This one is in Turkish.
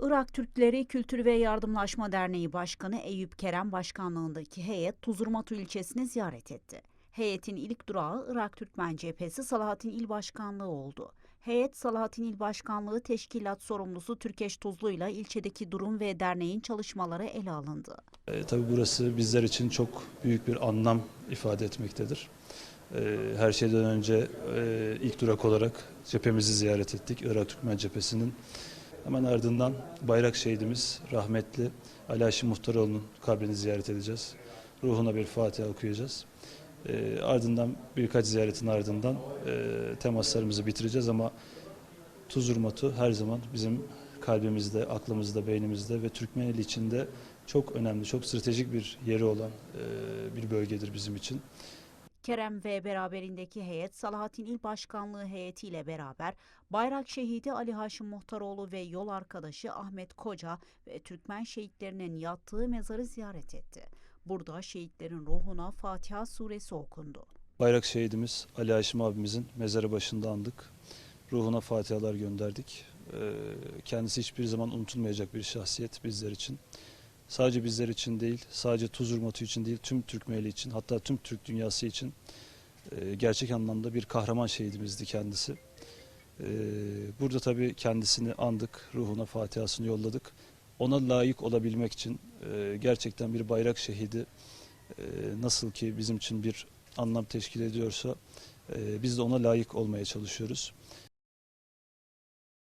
Irak Türkleri Kültür ve Yardımlaşma Derneği Başkanı Eyüp Kerem başkanlığındaki heyet Tuzurmatu ilçesini ziyaret etti. Heyetin ilk durağı Irak Türkmen Cephesi Salahattin İl Başkanlığı oldu. Heyet Salahattin İl Başkanlığı Teşkilat Sorumlusu Türkeş Tuzlu ile ilçedeki durum ve derneğin çalışmaları ele alındı. E, tabii burası bizler için çok büyük bir anlam ifade etmektedir. E, her şeyden önce e, ilk durak olarak cephemizi ziyaret ettik. Irak Türkmen Cephesi'nin hemen ardından bayrak şehidimiz rahmetli Ali Haşim Muhtaroğlu'nun kabrini ziyaret edeceğiz. Ruhuna bir Fatiha okuyacağız. E, ardından birkaç ziyaretin ardından e, temaslarımızı bitireceğiz ama Tuzurmatu her zaman bizim kalbimizde, aklımızda, beynimizde ve Türkmeneli içinde çok önemli, çok stratejik bir yeri olan e, bir bölgedir bizim için. Kerem ve beraberindeki heyet Salahattin İl Başkanlığı heyetiyle beraber Bayrak Şehidi Ali Haşim Muhtaroğlu ve yol arkadaşı Ahmet Koca ve Türkmen şehitlerinin yattığı mezarı ziyaret etti. Burada şehitlerin ruhuna Fatiha suresi okundu. Bayrak şehidimiz Ali Haşim abimizin mezarı başında andık. Ruhuna fatihalar gönderdik. E, kendisi hiçbir zaman unutulmayacak bir şahsiyet bizler için. Sadece bizler için değil, sadece Tuzurmatu için değil, tüm Türkmeli için, hatta tüm Türk dünyası için e, gerçek anlamda bir kahraman şehidimizdi kendisi. E, burada tabii kendisini andık, ruhuna fatihasını yolladık. Ona layık olabilmek için e, gerçekten bir bayrak şehidi e, nasıl ki bizim için bir anlam teşkil ediyorsa e, biz de ona layık olmaya çalışıyoruz.